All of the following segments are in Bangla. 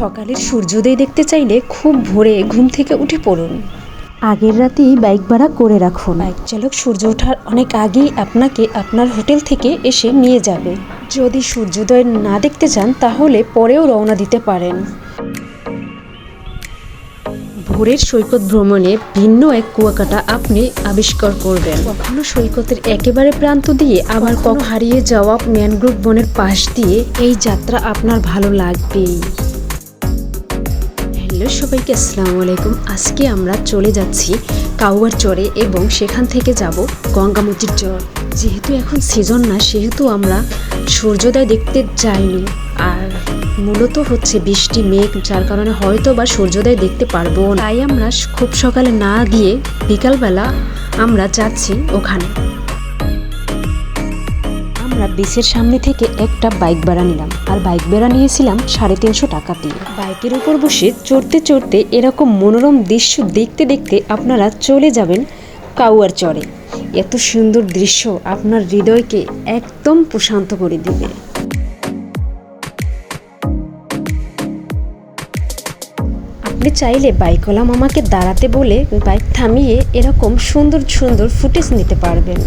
সকালের সূর্যোদয় দেখতে চাইলে খুব ভোরে ঘুম থেকে উঠে পড়ুন। আগের রাতেই বাইক ভাড়া করে রাখুন। বাইক চালক সূর্য ওঠার অনেক আগেই আপনাকে আপনার হোটেল থেকে এসে নিয়ে যাবে। যদি সূর্যোদয় না দেখতে চান তাহলে পরেও রওনা দিতে পারেন। ভোরের সৈকত ভ্রমণে ভিন্ন এক কুয়াকাটা আপনি আবিষ্কার করবেন। কখনো সৈকতের একেবারে প্রান্ত দিয়ে আবার কখনো হারিয়ে যাওয়া ম্যানগ্রোভ বনের পাশ দিয়ে এই যাত্রা আপনার ভালো লাগবেই। হ্যালো সবাইকে আসসালামু আলাইকুম। আজকে আমরা চলে যাচ্ছি কাউয়ার চরে এবং সেখান থেকে যাব গঙ্গামতির চর। যেহেতু এখন সিজন না, সেহেতু আমরা সূর্যোদয় দেখতে যাইনি। আর মূলত হচ্ছে বৃষ্টি, মেঘ, যার কারণে হয়তো বা সূর্যোদয় দেখতে পারব তাই আমরা খুব সকালে না গিয়ে বিকালবেলা আমরা যাচ্ছি ওখানে। আমরা বিচের সামনে থেকে একটা বাইক ভাড়া নিলাম। আর বাইক ভাড়া নিয়েছিলাম সাড়ে তিনশো টাকা দিয়ে। বাইকের উপর বসে চড়তে চড়তে এরকম মনোরম দৃশ্য দেখতে দেখতে আপনারা চলে যাবেন কাউয়ার চরে। এত সুন্দর দৃশ্য আপনার হৃদয়কে একদম প্রশান্ত করে দিবে। আপনি চাইলে বাইকওয়ালা মামাকে দাঁড়াতে বলে বাইক থামিয়ে এরকম সুন্দর সুন্দর ফুটেজ নিতে পারবেন।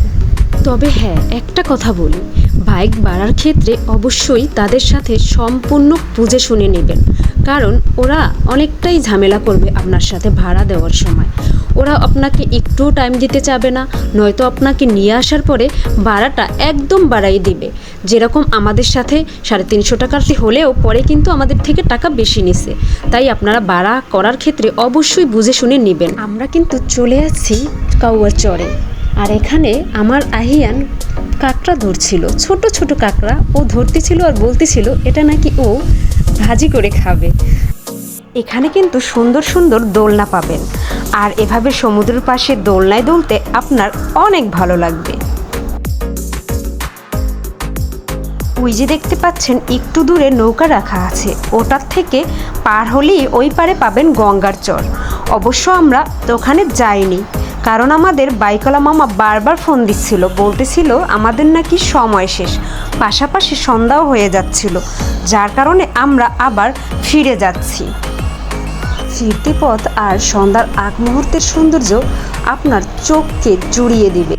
তবে হ্যাঁ একটা কথা বলি। বাইক বাড়ার ক্ষেত্রে অবশ্যই তাদের সাথে সম্পূর্ণ বুঝে শুনে নেবেন। কারণ ওরা অনেকটাই ঝামেলা করবে আপনার সাথে ভাড়া দেওয়ার সময়। ওরা আপনাকে একটুও টাইম দিতে চাবে না, নয়তো আপনাকে নিয়ে আসার পরে ভাড়াটা একদম বাড়াই দিবে। যেরকম আমাদের সাথে সাড়ে তিনশো টাকার হলেও পরে কিন্তু আমাদের থেকে টাকা বেশি নিছে। তাই আপনারা ভাড়া করার ক্ষেত্রে অবশ্যই বুঝে শুনে নেবেন। আমরা কিন্তু চলে আসছি কাউয়ার চরে। আর এখানে আমার আহিয়ান কাঁকড়া ধরছিল। ছোট ছোট কাঁকড়া। ও ধরতেছিল আর বলতেছিল, এটা নাকি ও ভাজি করে খাবে। এখানে কিন্তু সুন্দর সুন্দর দোলনা পাবেন। আর এভাবে সমুদ্রের পাশে দোলনায় দুলতে আপনার অনেক ভালো লাগবে। ওই যে দেখতে পাচ্ছেন, একটু দূরে নৌকা রাখা আছে। ওটার থেকে পার হলেই ওই পারে পাবেন গঙ্গার চর। অবশ্য আমরা ওখানে যাইনি। কারণ আমাদের বাইকলা মামা বারবার ফোন দিচ্ছিল, বলতেছিল আমাদের নাকি সময় শেষ, পাশাপাশি সন্ধ্যাও হয়ে যাচ্ছিল, যার কারণে আমরা আবার ফিরে যাচ্ছি। ফিরতি পথ আর সন্ধ্যার আগ মুহূর্তের সৌন্দর্য আপনার চোখকে জুড়িয়ে দিবে।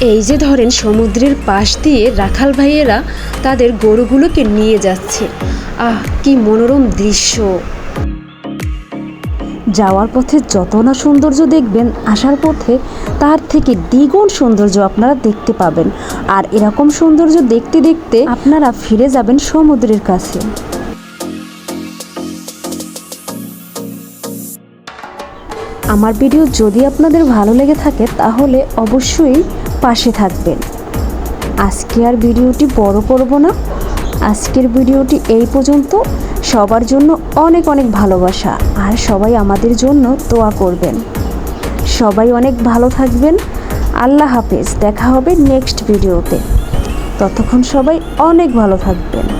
এই যে ধরেন সমুদ্রের পাশ দিয়ে রাখাল ভাইয়েরা তাদের গরুগুলোকে নিয়ে যাচ্ছে, আহ, কি মনোরম দৃশ্য। যাওয়ার পথে যত না সৌন্দর্য দেখবেন, আসার পথে তার থেকে দ্বিগুণ সৌন্দর্য আপনারা দেখতে পাবেন। আর এরকম সৌন্দর্য দেখতে দেখতে আপনারা ফিরে যাবেন সমুদ্রের কাছে। আমার ভিডিও যদি আপনাদের ভালো লেগে থাকে, তাহলে অবশ্যই পাশে থাকবেন। আজকে আর ভিডিওটি বড় করব না। আজকের ভিডিওটি এই পর্যন্ত। সবার জন্য অনেক অনেক ভালোবাসা, আর সবাই আমাদের জন্য তোয়া করবেন। সবাই অনেক ভালো থাকবেন। আল্লাহ হাফেজ, দেখা হবে নেক্সট ভিডিওতে ততক্ষণ সবাই অনেক ভালো থাকবেন।